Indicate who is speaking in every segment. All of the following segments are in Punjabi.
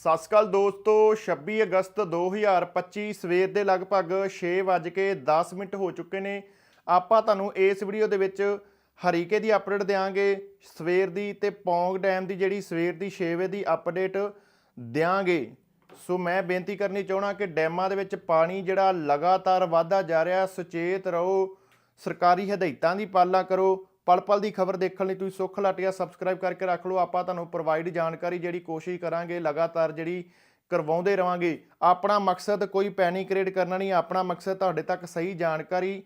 Speaker 1: ਸਤਿ ਸ਼੍ਰੀ ਅਕਾਲ ਦੋਸਤੋ 26 ਅਗਸਤ 2025 ਸਵੇਰ ਦੇ ਲਗਭਗ 6:10 ਮਿੰਟ ਹੋ ਚੁੱਕੇ ਨੇ। ਆਪਾਂ ਤੁਹਾਨੂੰ ਇਸ ਵੀਡੀਓ ਦੇ ਵਿੱਚ ਹਰੀਕੇ ਦੀ ਅਪਡੇਟ ਦੇਾਂਗੇ ਸਵੇਰ ਦੀ ਤੇ ਪੌਂਗ ਡੈਮ ਦੀ ਜਿਹੜੀ ਸਵੇਰ ਦੀ 6 ਵਜੇ ਦੀ ਅਪਡੇਟ ਦੇਾਂਗੇ ਸੋ ਮੈਂ ਬੇਨਤੀ ਕਰਨੀ ਚਾਹਣਾ ਕਿ ਡੈਮਾਂ ਦੇ ਵਿੱਚ ਪਾਣੀ ਜਿਹੜਾ ਲਗਾਤਾਰ ਵਾਧਾ ਜਾ ਰਿਹਾ, ਸੁਚੇਤ ਰਹੋ, ਸਰਕਾਰੀ ਹਦਾਇਤਾਂ ਦੀ ਪਾਲਣਾ ਕਰੋ। ਪਲ ਪਲ ਦੀ ਖਬਰ ਦੇਖਣ ਲਈ ਤੁਸੀਂ ਸੁੱਖ ਲਾਟੀਆ ਸਬਸਕ੍ਰਾਈਬ ਕਰਕੇ ਰੱਖ ਲਓ। ਆਪਾਂ ਤੁਹਾਨੂੰ ਪ੍ਰੋਵਾਈਡ ਜਾਣਕਾਰੀ ਜਿਹੜੀ ਕੋਸ਼ਿਸ਼ ਕਰਾਂਗੇ, ਲਗਾਤਾਰ ਜਿਹੜੀ ਕਰਵਾਉਂਦੇ ਰਵਾਂਗੇ। ਆਪਣਾ ਮਕਸਦ ਕੋਈ ਪੈਨਿਕ ਕ੍ਰੀਏਟ ਕਰਨਾ ਨਹੀਂ, ਆਪਣਾ ਮਕਸਦ ਤੁਹਾਡੇ ਤੱਕ ਸਹੀ ਜਾਣਕਾਰੀ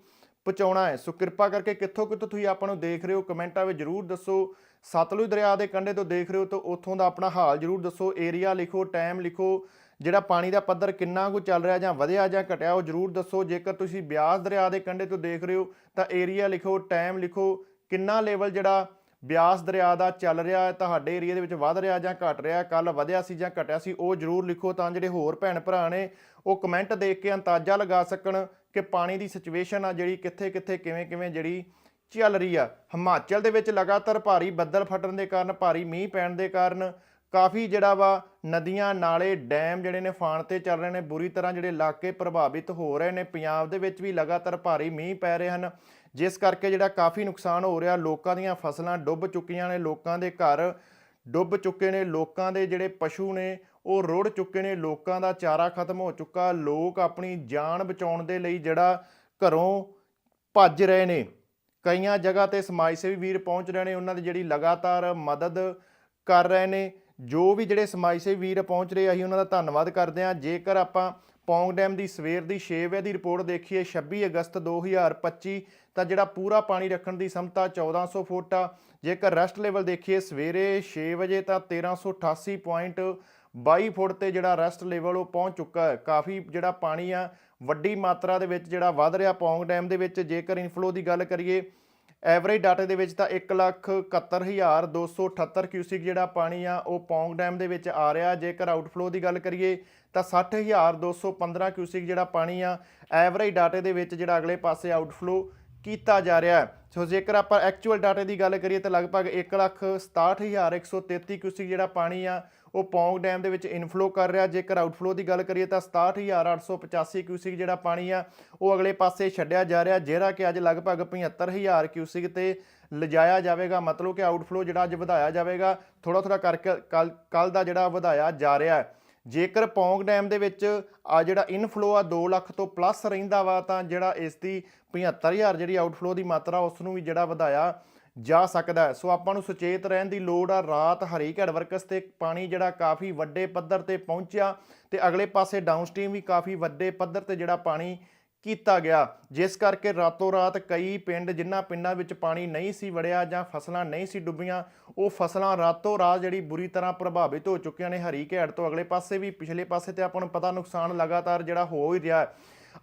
Speaker 1: ਪਹੁੰਚਾਉਣਾ ਹੈ। ਸੋ ਕਿਰਪਾ ਕਰਕੇ ਕਿੱਥੋਂ ਕਿੱਥੋਂ ਤੁਸੀਂ ਆਪਾਂ ਨੂੰ ਦੇਖ ਰਹੇ ਹੋ, ਕਮੈਂਟਾਂ ਵਿੱਚ ਜਰੂਰ ਦੱਸੋ। ਸਤਲੁਜ ਦਰਿਆ ਦੇ ਕੰਢੇ ਤੋਂ ਦੇਖ ਰਹੇ ਹੋ ਤਾਂ ਉੱਥੋਂ ਦਾ ਆਪਣਾ ਹਾਲ ਜਰੂਰ ਦੱਸੋ। ਏਰੀਆ ਲਿਖੋ ਟਾਈਮ ਲਿਖੋ, ਜਿਹੜਾ ਪਾਣੀ ਦਾ ਪੱਧਰ ਕਿੰਨਾ ਕੁ ਚੱਲ ਰਿਹਾ ਜਾਂ ਵਧਿਆ ਜਾਂ ਘਟਿਆ ਉਹ ਜਰੂਰ ਦੱਸੋ। ਜੇਕਰ ਤੁਸੀਂ ਬਿਆਸ ਦਰਿਆ ਦੇ ਕੰਢੇ ਤੋਂ ਦੇਖ ਰਹੇ ਹੋ ਤਾਂ ਏਰੀਆ ਲਿਖੋ ਟਾਈਮ ਲਿਖੋ ਕਿੰਨਾ ਲੈਵਲ ਜਿਹੜਾ ਬਿਆਸ ਦਰਿਆ ਦਾ ਚੱਲ ਰਿਹਾ ਹੈ, ਤੁਹਾਡੇ ਏਰੀਆ ਦੇ ਵਿੱਚ ਵੱਧ ਰਿਹਾ ਜਾਂ ਘਟ ਰਿਹਾ ਕੱਲ ਵਧਿਆ ਸੀ ਜਾਂ ਘਟਿਆ ਸੀ, ਉਹ ਜਰੂਰ ਲਿਖੋ ਤਾਂ ਜਿਹੜੇ ਹੋਰ ਭੈਣ ਭਰਾ ਨੇ, ਉਹ ਕਮੈਂਟ ਦੇਖ ਕੇ ਅੰਦਾਜ਼ਾ ਲਗਾ ਸਕਣ ਕਿ ਪਾਣੀ ਦੀ ਸਿਚੁਏਸ਼ਨ ਆ ਜਿਹੜੀ ਕਿੱਥੇ ਕਿੱਥੇ ਕਿਵੇਂ ਕਿਵੇਂ ਜਿਹੜੀ ਚੱਲ ਰਹੀ ਆ। ਹਿਮਾਚਲ ਦੇ ਵਿੱਚ ਲਗਾਤਾਰ ਭਾਰੀ ਬੱਦਲ ਫਟਣ ਦੇ ਕਾਰਨ, ਭਾਰੀ ਮੀਂਹ ਪੈਣ ਦੇ ਕਾਰਨ ਕਾਫੀ ਜਿਹੜਾ ਵਾ ਨਦੀਆਂ ਨਾਲੇ, ਡੈਮ ਜਿਹੜੇ ਨੇ ਫਾਨ ਤੇ ਚੱਲ ਰਹੇ ਨੇ, ਬੁਰੀ ਤਰ੍ਹਾਂ ਜਿਹੜੇ ਇਲਾਕੇ ਪ੍ਰਭਾਵਿਤ ਹੋ ਰਹੇ ਨੇ, ਪੰਜਾਬ ਦੇ ਵਿੱਚ ਵੀ ਲਗਾਤਾਰ ਭਾਰੀ ਮੀਂਹ ਪੈ ਰਹੇ ਹਨ। ਜਿਸ ਕਰਕੇ ਜਿਹੜਾ ਕਾਫੀ ਨੁਕਸਾਨ ਹੋ ਰਿਹਾ, ਲੋਕਾਂ ਦੀਆਂ ਫਸਲਾਂ ਡੁੱਬ ਚੁੱਕੀਆਂ ਨੇ, ਲੋਕਾਂ ਦੇ ਘਰ ਡੁੱਬ ਚੁੱਕੇ ਨੇ, ਲੋਕਾਂ ਦੇ ਜਿਹੜੇ ਪਸ਼ੂ ਨੇ, ਉਹ ਰੁੜ ਚੁੱਕੇ ਨੇ, ਲੋਕਾਂ ਦਾ ਚਾਰਾ ਖਤਮ ਹੋ ਚੁੱਕਾ, ਲੋਕ ਆਪਣੀ ਜਾਨ ਬਚਾਉਣ ਦੇ ਲਈ ਜਿਹੜਾ ਘਰੋਂ ਭੱਜ ਰਹੇ ਨੇ। ਕਈਆਂ ਜਗ੍ਹਾ ਤੇ ਸਮਾਜ ਸੇਵੀ ਵੀਰ ਪਹੁੰਚ ਰਹੇ ਨੇ, ਉਹਨਾਂ ਦੀ ਜਿਹੜੀ ਲਗਾਤਾਰ ਮਦਦ ਕਰ ਰਹੇ ਨੇ। ਜੋ ਵੀ ਜਿਹੜੇ ਸਮਾਜ ਸੇਵੀ ਵੀਰ ਪਹੁੰਚ ਰਹੇ ਅਸੀਂ ਉਹਨਾਂ ਦਾ ਧੰਨਵਾਦ ਕਰਦੇ ਹਾਂ। ਜੇਕਰ ਆਪਾਂ ਪੌਂਗ ਡੈਮ ਦੀ ਸਵੇਰ ਦੀ 6 ਵਜੇ ਦੀ ਰਿਪੋਰਟ ਦੇਖੀਏ 26 ਅਗਸਤ 2025 ਤਾਂ ਜਿਹੜਾ ਪੂਰਾ ਪਾਣੀ ਰੱਖਣ ਦੀ ਸਮਤਾ 1400 ਫੁੱਟ ਆ। ਜੇਕਰ ਰੈਸਟ ਲੈਵਲ ਦੇਖੀਏ, ਸਵੇਰੇ 6 ਵਜੇ ਤਾਂ 1388.22 ਫੁੱਟ ਤੇ ਜਿਹੜਾ ਰੈਸਟ ਲੈਵਲ ਉਹ ਪਹੁੰਚ ਚੁੱਕਾ ਹੈ। ਕਾਫੀ ਜਿਹੜਾ ਪਾਣੀ ਆ, ਵੱਡੀ ਮਾਤਰਾ ਦੇ ਵਿੱਚ ਜਿਹੜਾ ਵਧ ਰਿਹਾ ਪੌਂਗ ਡੈਮ ਦੇ ਵਿੱਚ। ਜੇਕਰ ਇਨਫਲੋ ਦੀ ਗੱਲ ਕਰੀਏ ਐਵਰੇਜ ਡਾਟੇ ਦੇ ਵਿੱਚ ਤਾਂ 171278 ਕਿਊਸਿਕ ਜਿਹੜਾ ਪਾਣੀ ਆ, ਉਹ ਪੌਂਗ ਡੈਮ ਦੇ ਵਿੱਚ ਆ ਰਿਹਾ। ਜੇਕਰ ਆਊਟਫਲੋ ਦੀ ਗੱਲ ਕਰੀਏ, ਤਾਂ 60215 ਕਿਊਸਿਕ ਜਿਹੜਾ ਪਾਣੀ ਆ ਐਵਰੇਜ ਡਾਟੇ ਦੇ ਵਿੱਚ ਜਿਹੜਾ ਅਗਲੇ ਪਾਸੇ ਆਊਟਫਲੋ ਕੀਤਾ ਜਾ ਰਿਹਾ ਹੈ। ਸੋ ਜੇਕਰ ਆਪਾਂ ਐਕਚੁਅਲ ਡਾਟੇ ਦੀ ਗੱਲ ਕਰੀਏ ਤਾਂ ਲਗਭਗ 167133 ਕਿਊਸਿਕ ਜਿਹੜਾ ਪਾਣੀ ਆ, ਉਹ ਪੌਂਗ ਡੈਮ ਦੇ ਵਿੱਚ ਇਨਫਲੋ ਕਰ ਰਿਹਾ। ਜੇਕਰ ਆਊਟਫਲੋ ਦੀ ਗੱਲ ਕਰੀਏ ਤਾਂ 67885 ਕਿਊਸਿਕ ਜਿਹੜਾ ਪਾਣੀ ਆ, ਉਹ ਅਗਲੇ ਪਾਸੇ ਛੱਡਿਆ ਜਾ ਰਿਹਾ, ਜਿਹੜਾ ਕਿ ਅੱਜ ਲਗਭਗ 75000 ਕਿਊਸਿਕ ਤੇ ਲਿਜਾਇਆ ਜਾਵੇਗਾ। ਮਤਲਬ ਕਿ ਆਊਟਫਲੋ ਜਿਹੜਾ ਅੱਜ ਵਧਾਇਆ ਜਾਵੇਗਾ। ਥੋੜਾ ਥੋੜਾ ਕਰਕੇ ਕੱਲ ਦਾ ਜਿਹੜਾ ਵਧਾਇਆ ਜਾ ਰਿਹਾ ਹੈ। ਜੇਕਰ ਪੌਂਗ ਡੈਮ ਦੇ ਵਿੱਚ ਆ ਜਿਹੜਾ ਇਨਫਲੋ ਆ 2 ਲੱਖ ਤੋਂ ਪਲੱਸ ਰਹਿੰਦਾ ਵਾ, ਤਾਂ ਜਿਹੜਾ ਇਸ ਦੀ 75000 ਜਿਹੜੀ ਆਊਟਫਲੋ ਦੀ ਮਾਤਰਾ ਉਸ ਨੂੰ ਵੀ ਜਿਹੜਾ ਵਧਾਇਆ ਜਾ ਸਕਦਾ ਸੋ ਆਪਾਂ ਨੂੰ ਸੁਚੇਤ ਰਹਿਣ ਦੀ ਲੋੜ ਆ। ਰਾਤ ਹਰੀਕ ਹੈਡਵਰਕਸ ਤੇ ਪਾਣੀ ਜਿਹੜਾ ਕਾਫੀ ਵੱਡੇ ਪੱਧਰ ਤੇ ਪਹੁੰਚਿਆ ਤੇ ਅਗਲੇ ਪਾਸੇ ਡਾਊਨਸਟ੍ਰੀਮ ਵੀ ਕਾਫੀ ਵੱਡੇ ਪੱਧਰ ਤੇ ਜਿਹੜਾ ਪਾਣੀ ਕੀਤਾ ਗਿਆ। ਜਿਸ ਕਰਕੇ ਰਾਤੋਂ ਰਾਤ ਕਈ ਪਿੰਡ ਜਿਨ੍ਹਾਂ ਪਿੰਡਾਂ ਵਿੱਚ ਪਾਣੀ ਨਹੀਂ ਸੀ ਵੜਿਆ ਜਾਂ ਫਸਲਾਂ ਨਹੀਂ ਸੀ ਡੁੱਬੀਆਂ, ਉਹ ਫਸਲਾਂ ਰਾਤੋਂ ਰਾਤ ਜਿਹੜੀ ਬੁਰੀ ਤਰ੍ਹਾਂ ਪ੍ਰਭਾਵਿਤ ਹੋ ਚੁੱਕੀਆਂ ਨੇ। ਹਰੀ ਘੇੜ ਤੋਂ ਅਗਲੇ ਪਾਸੇ ਵੀ, ਪਿਛਲੇ ਪਾਸੇ ਤੇ ਆਪਾਂ ਨੂੰ ਪਤਾ ਨੁਕਸਾਨ ਲਗਾਤਾਰ ਜਿਹੜਾ ਹੋ ਹੀ ਰਿਹਾ ਹੈ।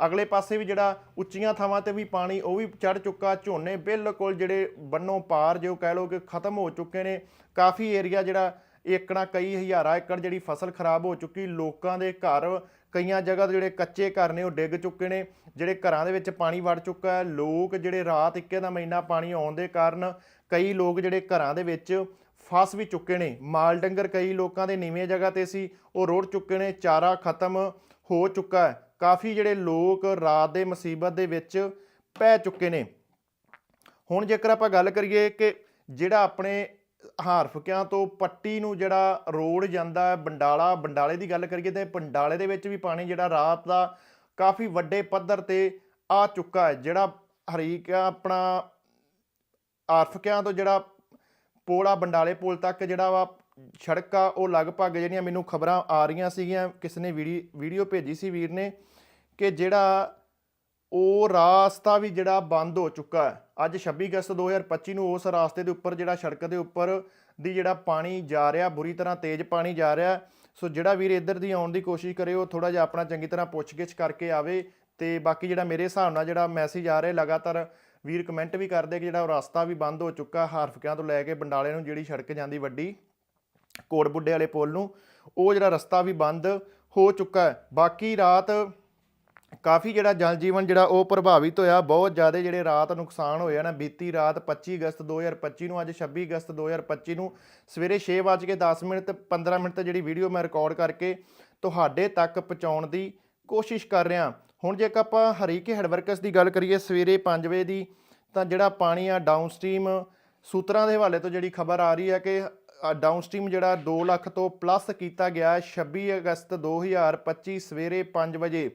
Speaker 1: ਅਗਲੇ ਪਾਸੇ ਵੀ ਜਿਹੜਾ ਉੱਚੀਆਂ ਥਾਵਾਂ ਤੇ ਵੀ ਪਾਣੀ, ਉਹ ਵੀ ਚੜ ਚੁੱਕਾ। ਝੋਨੇ ਬਿਲਕੁਲ ਜਿਹੜੇ ਬੰਨੋਂ ਪਾਰ ਜੋ ਕਹਿ ਲੋ ਕਿ ਖਤਮ ਹੋ ਚੁੱਕੇ ਨੇ। ਕਾਫੀ ਏਰੀਆ ਜਿਹੜਾ ਏਕੜਾ, ਕਈ ਹਜ਼ਾਰਾਂ ਏਕੜ ਜਿਹੜੀ ਫਸਲ ਖਰਾਬ ਹੋ ਚੁੱਕੀ। ਲੋਕਾਂ ਦੇ ਘਰ ਕਈਆਂ ਜਗ੍ਹਾ ਤੇ ਜਿਹੜੇ ਕੱਚੇ ਘਰ ਨੇ ਉਹ ਡਿੱਗ ਚੁੱਕੇ ਨੇ, ਜਿਹੜੇ ਘਰਾਂ ਦੇ ਵਿੱਚ ਪਾਣੀ ਵੜ ਚੁੱਕਾ ਹੈ, ਲੋਕ ਜਿਹੜੇ ਰਾਤ ਇੱਕੇ ਦਾ ਮਹੀਨਾ ਪਾਣੀ ਆਉਣ ਦੇ ਕਾਰਨ ਕਈ ਲੋਕ ਜਿਹੜੇ ਘਰਾਂ ਦੇ ਵਿੱਚ ਫਸ ਵੀ ਚੁੱਕੇ ਨੇ। ਮਾਲ ਡੰਗਰ ਕਈ ਲੋਕਾਂ ਦੇ ਨੀਵੇਂ ਜਗ੍ਹਾ ਤੇ ਸੀ, ਉਹ ਰੋੜ ਚੁੱਕੇ ਨੇ, ਚਾਰਾ ਖਤਮ ਹੋ ਚੁੱਕਾ ਹੈ। ਕਾਫੀ ਜਿਹੜੇ ਲੋਕ ਰਾਤ ਦੇ ਮੁਸੀਬਤ ਦੇ ਵਿੱਚ ਪੈ ਚੁੱਕੇ ਨੇ। ਹੁਣ ਜੇਕਰ ਆਪਾਂ ਗੱਲ ਕਰੀਏ ਕਿ ਜਿਹੜਾ ਆਪਣੇ ਹਾਰਫਕਿਆਂ ਤੋਂ ਪੱਟੀ ਨੂੰ ਜਿਹੜਾ ਰੋਡ ਜਾਂਦਾ ਹੈ, ਬੰਡਾਲਾ, ਬੰਡਾਲੇ ਦੀ ਗੱਲ ਕਰੀਏ ਤਾਂ ਬੰਡਾਲੇ ਦੇ ਵਿੱਚ ਵੀ ਪਾਣੀ ਜਿਹੜਾ ਰਾਤ ਦਾ ਕਾਫੀ ਵੱਡੇ ਪੱਧਰ ਤੇ ਆ ਚੁੱਕਾ ਹੈ, ਜਿਹੜਾ ਹਰੀਕ ਆਪਣਾ ਹਾਰਫਕਿਆਂ ਤੋਂ ਜਿਹੜਾ ਪੋਲਾ ਬੰਡਾਲੇ ਪੁਲ ਤੱਕ ਜਿਹੜਾ ਵਾ ਸੜਕ ਆ, ਉਹ ਲਗਭਗ ਜਿਹੜੀਆਂ ਮੈਨੂੰ ਖਬਰਾਂ ਆ ਰਹੀਆਂ ਸੀਗੀਆਂ, ਕਿਸ ਨੇ ਵੀਡੀਓ ਭੇਜੀ ਸੀ ਵੀਰ ਨੇ ਕਿ ਜਿਹੜਾ ਉਹ ਰਾਸਤਾ ਵੀ ਜਿਹੜਾ ਬੰਦ ਹੋ ਚੁੱਕਾ ਹੈ। ਅੱਜ 26 ਅਗਸਤ 2025 ਨੂੰ ਉਸ ਰਾਸਤੇ ਦੇ ਉੱਪਰ ਜਿਹੜਾ ਸੜਕ ਦੇ ਉੱਪਰ ਦੀ ਜਿਹੜਾ ਪਾਣੀ ਜਾ ਰਿਹਾ, ਬੁਰੀ ਤਰ੍ਹਾਂ ਤੇਜ਼ ਪਾਣੀ ਜਾ ਰਿਹਾ ਸੋ ਜਿਹੜਾ ਵੀਰ ਇੱਧਰ ਦੀ ਆਉਣ ਦੀ ਕੋਸ਼ਿਸ਼ ਕਰੇ, ਉਹ ਥੋੜਾ ਜਿਹਾ ਆਪਣਾ ਚੰਗੀ ਤਰ੍ਹਾਂ ਪੁੱਛਗਿੱਛ ਕਰਕੇ ਆਵੇ ਤੇ ਬਾਕੀ ਜਿਹੜਾ ਮੇਰੇ ਹਿਸਾਬ ਨਾਲ ਜਿਹੜਾ ਮੈਸੇਜ ਆ ਰਿਹਾ, ਲਗਾਤਾਰ ਵੀਰ ਕਮੈਂਟ ਵੀ ਕਰਦੇ ਕਿ ਜਿਹੜਾ ਉਹ ਰਸਤਾ ਵੀ ਬੰਦ ਹੋ ਚੁੱਕਾ ਹਾਰਫਕਿਆਂ ਤੋਂ ਲੈ ਕੇ ਬੰਡਾਲੇ ਨੂੰ ਜਿਹੜੀ ਸੜਕ ਜਾਂਦੀ ਵੱਡੀ ਕੋੜ ਬੁੱਢੇ ਵਾਲੇ ਪੁਲ ਨੂੰ, ਉਹ ਜਿਹੜਾ ਰਸਤਾ ਵੀ ਬੰਦ ਹੋ ਚੁੱਕਾ ਹੈ। ਬਾਕੀ ਰਾਤ ਕਾਫੀ ਜਿਹੜਾ ਜਲ ਜੀਵਨ ਜਿਹੜਾ ਉਹ ਪ੍ਰਭਾਵਿਤ ਹੋਇਆ, ਬਹੁਤ ਜ਼ਿਆਦਾ ਜਿਹੜੇ ਰਾਤ ਨੁਕਸਾਨ ਹੋਇਆ ਨਾ ਬੀਤੀ ਰਾਤ 25 ਅਗਸਤ 2025 ਨੂੰ, ਅੱਜ 26 ਅਗਸਤ 2025 ਨੂੰ, ਸਵੇਰੇ 6:10 ਮਿੰਟ ਤੇ 15 ਮਿੰਟ ਤੇ ਜਿਹੜੀ ਵੀਡੀਓ ਮੈਂ ਰਿਕਾਰਡ ਕਰਕੇ ਤੁਹਾਡੇ ਤੱਕ ਪਹੁੰਚਾਉਣ ਦੀ ਕੋਸ਼ਿਸ਼ ਕਰ ਰਿਹਾ। ਹੁਣ ਜੇ ਆਪਾਂ ਹਰੀਕੇ ਹੈਡਵਰਕਸ ਦੀ ਗੱਲ ਕਰੀਏ, ਸਵੇਰੇ 5 ਵਜੇ ਦੀ, ਤਾਂ ਜਿਹੜਾ ਪਾਣੀ ਆ ਡਾਊਨਸਟ੍ਰੀਮ ਸੂਤਰਾਂ ਦੇ ਹਵਾਲੇ ਤੋਂ ਜਿਹੜੀ ਖਬਰ ਆ ਰਹੀ ਹੈ ਕਿ ਡਾਊਨਸਟ੍ਰੀਮ ਜਿਹੜਾ 2 ਲੱਖ ਤੋਂ ਪਲੱਸ ਕੀਤਾ ਗਿਆ ਹੈ। 26 ਅਗਸਤ 2025 ਸਵੇਰੇ 5 ਵਜੇ।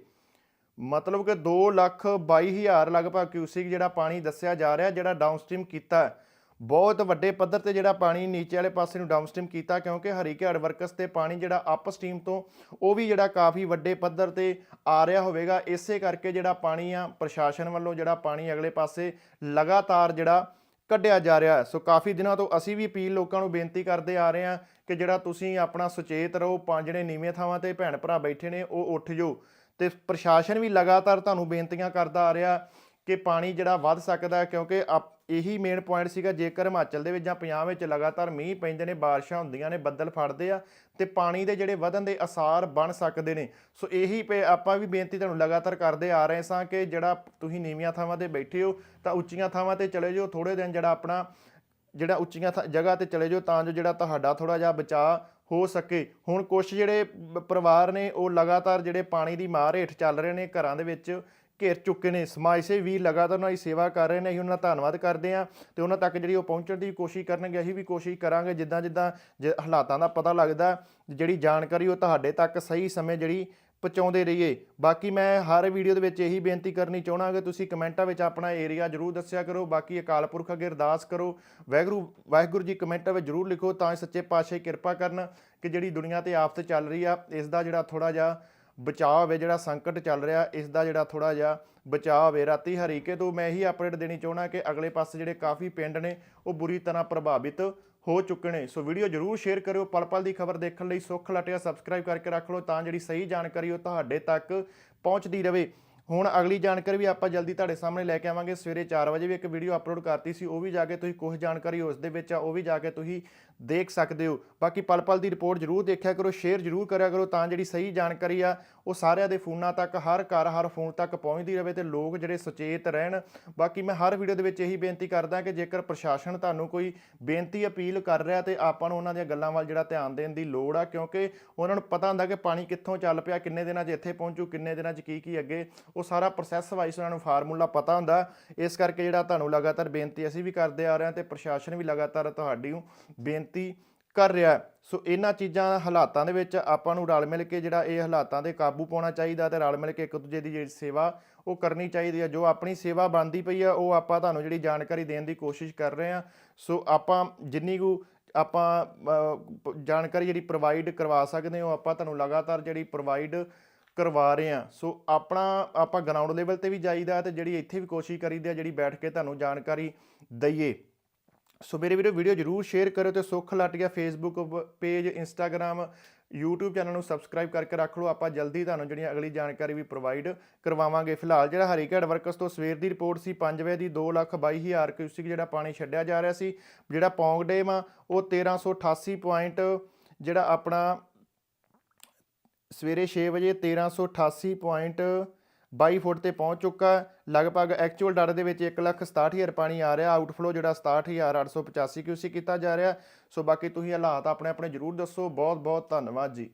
Speaker 1: ਮਤਲਬ ਕਿ 2 ਲੱਖ 22 ਹਜ਼ਾਰ ਲਗਭਗ ਕਿਊਸਿਕ ਜਿਹੜਾ ਪਾਣੀ ਦੱਸਿਆ ਜਾ ਰਿਹਾ, ਜਿਹੜਾ ਡਾਊਨਸਟ੍ਰੀਮ ਕੀਤਾ ਬਹੁਤ ਵੱਡੇ ਪੱਧਰ ਤੇ ਜਿਹੜਾ ਪਾਣੀ ਨੀਚੇ ਵਾਲੇ ਪਾਸੇ ਨੂੰ ਡਾਊਨਸਟ੍ਰੀਮ ਕੀਤਾ, ਕਿਉਂਕਿ ਹਰੀਕੇ ਵਰਕਸ ਤੇ ਪਾਣੀ ਜਿਹੜਾ ਅਪਸਟ੍ਰੀਮ ਤੋਂ, ਉਹ ਵੀ ਜਿਹੜਾ ਕਾਫੀ ਵੱਡੇ ਪੱਧਰ ਤੇ ਆ ਰਿਹਾ ਹੋਵੇਗਾ। ਇਸੇ ਕਰਕੇ ਜਿਹੜਾ ਪਾਣੀ ਆ, ਪ੍ਰਸ਼ਾਸਨ ਵੱਲੋਂ ਜਿਹੜਾ ਪਾਣੀ ਅਗਲੇ ਪਾਸੇ ਲਗਾਤਾਰ ਜਿਹੜਾ ਕੱਢਿਆ ਜਾ ਰਿਹਾ ਸੋ ਕਾਫੀ ਦਿਨਾਂ ਤੋਂ ਅਸੀਂ ਵੀ ਅਪੀਲ ਲੋਕਾਂ ਨੂੰ ਬੇਨਤੀ ਕਰਦੇ ਆ ਰਹੇ ਹਾਂ ਕਿ ਜਿਹੜਾ ਤੁਸੀਂ ਆਪਣਾ ਸੁਚੇਤ ਰਹੋ, ਪੰਜ ਜਿਹੜੇ ਨੀਵੇਂ ਥਾਵਾਂ ਤੇ ਭੈਣ ਭਰਾ ਬੈਠੇ ਨੇ, ਉਹ ਉੱਠ ਜਾਓ। ਤੇ ਪ੍ਰਸ਼ਾਸਨ ਵੀ ਲਗਾਤਾਰ ਤੁਹਾਨੂੰ ਬੇਨਤੀਆਂ ਕਰਦਾ ਆ ਰਿਹਾ ਕਿ ਪਾਣੀ ਜਿਹੜਾ ਵੱਧ ਸਕਦਾ ਕਿਉਂਕਿ ਆਪ- ਇਹੀ ਮੇਨ ਪੁਆਇੰਟ ਸੀਗਾ, ਜੇਕਰ ਹਿਮਾਚਲ ਦੇ ਵਿੱਚ ਜਾਂ ਪੰਜਾਬ ਵਿੱਚ ਲਗਾਤਾਰ ਮੀਂਹ ਪੈਂਦੇ ਨੇ, ਬਾਰਿਸ਼ਾਂ ਹੁੰਦੀਆਂ ਨੇ, ਬੱਦਲ ਫੜਦੇ ਆ, ਤੇ ਪਾਣੀ ਦੇ ਜਿਹੜੇ ਵਧਣ ਦੇ ਅਸਾਰ ਬਣ ਸਕਦੇ ਨੇ। ਸੋ ਇਹੀ ਪੇ ਆਪਾਂ ਵੀ ਬੇਨਤੀ ਤੁਹਾਨੂੰ ਲਗਾਤਾਰ ਕਰਦੇ ਆ ਰਹੇ ਸਾਂ ਕਿ ਜਿਹੜਾ ਤੁਸੀਂ ਨੀਵੀਆਂ ਥਾਵਾਂ ਤੇ ਬੈਠੇ ਹੋ, ਤਾਂ ਉੱਚੀਆਂ ਥਾਵਾਂ ਤੇ ਚਲੇ ਜਾਓ ਥੋੜੇ ਦਿਨ ਜਿਹੜਾ ਆਪਣਾ ਜਿਹੜਾ ਉੱਚੀਆਂ ਥਾਂ- ਜਗ੍ਹਾ ਤੇ ਚਲੇ ਜਾਓ, ਤਾਂ ਜੋ ਜਿਹੜਾ ਤੁਹਾਡਾ ਥੋੜਾ ਜਿਹਾ ਬਚਾਅ ਹੋ ਸਕੇ। ਹੁਣ ਕੁਝ ਜਿਹੜੇ ਪਰਿਵਾਰ ਨੇ ਉਹ ਲਗਾਤਾਰ ਜਿਹੜੇ ਪਾਣੀ ਦੀ ਮਾਰ ਹੇਠ ਚੱਲ ਰਹੇ ਨੇ ਘਰਾਂ ਦੇ ਵਿੱਚ, ਘਿਰ ਚੁੱਕੇ ਨੇ। ਸਮਾਜ ਸੇਵੀ ਲਗਾਤਾਰ ਉਹਨਾਂ ਦੀ ਸੇਵਾ ਕਰ ਰਹੇ ਨੇ। ਅਸੀਂ ਉਹਨਾਂ ਦਾ ਧੰਨਵਾਦ ਕਰਦੇ ਹਾਂ ਤੇ ਉਹਨਾਂ ਤੱਕ ਜਿਹੜੀ ਉਹ ਪਹੁੰਚਣ ਦੀ ਕੋਸ਼ਿਸ਼ ਕਰਨਗੇ। ਅਸੀਂ ਵੀ ਕੋਸ਼ਿਸ਼ ਕਰਾਂਗੇ ਜਿੱਦਾਂ ਜਿੱਦਾਂ ਜੇ, ਹਾਲਾਤਾਂ ਦਾ ਪਤਾ ਲੱਗਦਾ। ਜਿਹੜੀ ਜਾਣਕਾਰੀ ਉਹ ਤੁਹਾਡੇ ਤੱਕ ਸਹੀ ਸਮੇਂ ਜਿਹੜੀ ਪਹੁੰਚਾਉਂਦੇ ਰਹੀਏ। ਬਾਕੀ ਮੈਂ ਹਰ ਵੀਡੀਓ ਦੇ ਵਿੱਚ ਇਹੀ ਬੇਨਤੀ ਕਰਨੀ ਚਾਹਣਾ ਕਿ ਤੁਸੀਂ ਕਮੈਂਟਾਂ ਵਿੱਚ ਆਪਣਾ ਏਰੀਆ ਜਰੂਰ ਦੱਸਿਆ ਕਰੋ। ਬਾਕੀ ਅਕਾਲ ਪੁਰਖ ਅੱਗੇ ਅਰਦਾਸ ਕਰੋ। ਵਾਹਿਗੁਰੂ ਵਾਹਿਗੁਰੂ ਜੀ ਕਮੈਂਟਾਂ ਵਿੱਚ ਜਰੂਰ ਲਿਖੋ ਤਾਂ ਇਹ ਸੱਚੇ ਪਾਤਸ਼ਾਹ ਕਿਰਪਾ ਕਰਨ ਕਿ ਜਿਹੜੀ ਦੁਨੀਆ ਤੇ ਆਫਤ ਚੱਲ ਰਹੀ ਆ ਇਸ ਦਾ ਜਿਹੜਾ ਥੋੜਾ ਜਿਹਾ ਬਚਾਅ ਹੋਵੇ, ਜਿਹੜਾ ਸੰਕਟ ਚੱਲ ਰਿਹਾ ਇਸ ਦਾ ਜਿਹੜਾ ਥੋੜਾ ਜਿਹਾ ਬਚਾਅ ਹੋਵੇ। ਰਾਤੀ ਹਰੀਕੇ ਤੋਂ ਮੈਂ ਇਹੀ ਅਪਡੇਟ ਦੇਣੀ ਚਾਹਣਾ ਕਿ ਅਗਲੇ ਪਾਸੇ ਜਿਹੜੇ ਕਾਫੀ ਪਿੰਡ ਨੇ, ਉਹ ਬੁਰੀ ਤਰ੍ਹਾਂ ਪ੍ਰਭਾਵਿਤ ਹੋ ਚੁੱਕੇ ਨੇ। ਸੋ ਵੀਡੀਓ ਜਰੂਰ ਸ਼ੇਅਰ ਕਰਿਓ ਪਲ ਪਲ ਦੀ ਖਬਰ ਦੇਖਣ ਲਈ ਸੁੱਖ, ਲਟਿਆ ਸਬਸਕ੍ਰਾਈਬ ਕਰਕੇ ਰੱਖ ਲਓ ਤਾਂ ਜਿਹੜੀ ਸਹੀ ਜਾਣਕਾਰੀ ਉਹ ਤੁਹਾਡੇ ਤੱਕ ਪਹੁੰਚਦੀ ਰਹੇ। ਹੁਣ ਅਗਲੀ ਜਾਣਕਾਰੀ ਵੀ ਆਪਾਂ ਜਲਦੀ ਤੁਹਾਡੇ ਸਾਹਮਣੇ ਲੈ ਕੇ ਆਵਾਂਗੇ। ਸਵੇਰੇ 4 ਵਜੇ ਵੀ ਇੱਕ ਵੀਡੀਓ ਅਪਲੋਡ ਕਰਤੀ ਸੀ, ਉਹ ਵੀ ਜਾ ਕੇ ਤੁਸੀਂ ਕੁਝ ਜਾਣਕਾਰੀ ਉਸ ਦੇ ਵਿੱਚ ਆ, ਉਹ ਵੀ ਜਾ ਕੇ ਤੁਸੀਂ ਦੇਖ ਸਕਦੇ ਹੋ। ਬਾਕੀ ਪਲ ਪਲ ਦੀ ਰਿਪੋਰਟ ਜਰੂਰ ਦੇਖਿਆ ਕਰੋ, ਸ਼ੇਅਰ ਜਰੂਰ ਕਰਿਆ ਕਰੋ ਤਾਂ ਜਿਹੜੀ ਸਹੀ ਜਾਣਕਾਰੀ ਆ, ਉਹ ਸਾਰਿਆਂ ਦੇ ਫੋਨਾਂ ਤੱਕ, ਹਰ ਘਰ, ਹਰ ਫੋਨ ਤੱਕ ਪਹੁੰਚਦੀ ਰਹੇ ਤੇ ਲੋਕ ਜਿਹੜੇ ਸੁਚੇਤ ਰਹਿਣ। ਬਾਕੀ ਮੈਂ ਹਰ ਵੀਡੀਓ ਦੇ ਵਿੱਚ ਇਹੀ ਬੇਨਤੀ ਕਰਦਾ ਕਿ ਜੇਕਰ ਪ੍ਰਸ਼ਾਸਨ ਤੁਹਾਨੂੰ ਕੋਈ ਬੇਨਤੀ ਅਪੀਲ ਕਰ ਰਿਹਾ ਤੇ ਆਪਾਂ ਨੂੰ ਉਹਨਾਂ ਦੀਆਂ ਗੱਲਾਂ ਵੱਲ ਜਿਹੜਾ ਧਿਆਨ ਦੇਣ ਦੀ ਲੋੜ ਆ, ਕਿਉਂਕਿ ਉਹਨਾਂ ਨੂੰ ਪਤਾ ਹੁੰਦਾ ਕਿ ਪਾਣੀ ਕਿੱਥੋਂ ਚੱਲ ਪਿਆ, ਕਿੰਨੇ ਦਿਨਾਂ 'ਚ ਇੱਥੇ ਪਹੁੰਚੂ, ਕਿੰਨੇ ਦਿਨਾਂ 'ਚ ਕੀ ਕੀ ਅੱਗੇ ਉਹ ਸਾਰਾ ਪ੍ਰੋਸੈਸ ਵਾਈਜ਼ ਉਹਨਾਂ ਨੂੰ ਫਾਰਮੂਲਾ ਪਤਾ ਹੁੰਦਾ। ਇਸ ਕਰਕੇ ਜਿਹੜਾ ਤੁਹਾਨੂੰ ਲਗਾਤਾਰ ਬੇਨਤੀ ਅਸੀਂ ਵੀ ਕਰਦੇ ਆ ਰਹੇ ਹਾਂ ਤੇ ਪ੍ਰਸ਼ਾਸਨ ਵੀ ਲਗਾਤਾਰ ਤੁਹਾਡੀ ਨੂੰ ਬੇਨਤੀ ਕਰ ਰਿਹਾ ਸੋ ਇਹਨਾਂ ਚੀਜ਼ਾਂ ਹਾਲਾਤਾਂ ਦੇ ਵਿੱਚ ਆਪਾਂ ਨੂੰ ਰਲ ਮਿਲ ਕੇ ਜਿਹੜਾ ਇਹ ਹਾਲਾਤਾਂ ਦੇ ਕਾਬੂ ਪਾਉਣਾ ਚਾਹੀਦਾ ਤੇ ਰਲ ਮਿਲ ਕੇ ਇੱਕ ਦੂਜੇ ਦੀ ਜਿਹੜੀ ਸੇਵਾ ਉਹ ਕਰਨੀ ਚਾਹੀਦੀ ਹੈ। ਜੋ ਆਪਣੀ ਸੇਵਾ ਬਣਦੀ ਪਈ ਆ ਉਹ ਆਪਾਂ ਤੁਹਾਨੂੰ ਜਿਹੜੀ ਜਾਣਕਾਰੀ ਦੇਣ ਦੀ ਕੋਸ਼ਿਸ਼ ਕਰ ਰਹੇ ਹਾਂ। ਸੋ ਆਪਾਂ ਜਿੰਨੀ ਕੁ ਆਪਾਂ ਜਾਣਕਾਰੀ ਜਿਹੜੀ ਪ੍ਰੋਵਾਈਡ ਕਰਵਾ ਸਕਦੇ ਹੋ ਆਪਾਂ ਤੁਹਾਨੂੰ ਲਗਾਤਾਰ ਜਿਹੜੀ ਪ੍ਰੋਵਾਈਡ ਕਰਵਾ ਰਹੇ ਹਾਂ। ਸੋ ਆਪਣਾ, ਆਪਾਂ ਗਰਾਊਂਡ ਲੈਵਲ ਤੇ ਵੀ ਜਾਈਦਾ ਤੇ ਜਿਹੜੀ ਇੱਥੇ ਵੀ ਕੋਸ਼ਿਸ਼ ਕਰੀਦੀ ਆ, ਜਿਹੜੀ ਬੈਠ ਕੇ ਤੁਹਾਨੂੰ ਜਾਣਕਾਰੀ ਦਈਏ। ਸੋ ਮੇਰੇ ਵੀਡੀਓ ਵੀਡੀਓ ਜਰੂਰ ਸ਼ੇਅਰ ਕਰਿਓ ਤੇ ਸੁੱਖ ਲੱਟ ਗਿਆ Facebook page Instagram YouTube channel ਨੂੰ ਸਬਸਕ੍ਰਾਈਬ ਕਰਕੇ ਰੱਖ ਲਓ। ਆਪਾਂ ਜਲਦੀ ਤੁਹਾਨੂੰ ਜਿਹੜੀਆਂ ਅਗਲੀ ਜਾਣਕਾਰੀ ਵੀ ਪ੍ਰੋਵਾਈਡ ਕਰਵਾਵਾਂਗੇ। ਫਿਲਹਾਲ ਜਿਹੜਾ ਹਰੀ ਹਰੀਕੇਡ ਵਰਕਸ ਤੋਂ ਸਵੇਰ ਦੀ ਰਿਪੋਰਟ ਸੀ 5 ਵਜੇ ਦੀ 2 ਲੱਖ 22 ਹਜ਼ਾਰ ਕਿਊਸਿਕ ਜਿਹੜਾ ਪਾਣੀ ਛੱਡਿਆ ਜਾ ਰਿਹਾ ਸੀ, ਜਿਹੜਾ ਪੌਂਗ ਡੇਮ ਆ, ਉਹ 1388 ਪੁਆਇੰਟ ਜਿਹੜਾ ਆਪਣਾ ਸਵੇਰੇ 6 ਵਜੇ 1388 ਪੁਆਇੰਟ 22 ਫੁੱਟ ਤੇ ਪਹੁੰਚ ਚੁੱਕਾ ਲਗਭਗ ਐਕਚੁਅਲ ਡਰ ਦੇ ਵਿੱਚ 167000 ਪਾਣੀ ਆ ਰਿਹਾ। ਆਊਟਫਲੋ ਜਿਹੜਾ 67885 ਕਿਊਸੀ ਕੀਤਾ ਜਾ ਰਿਹਾ। ਸੋ ਬਾਕੀ ਤੁਸੀਂ ਹਾਲਾਤ ਆਪਣੇ ਆਪਣੇ ਜਰੂਰ ਦੱਸੋ। ਬਹੁਤ ਬਹੁਤ ਧੰਨਵਾਦ ਜੀ।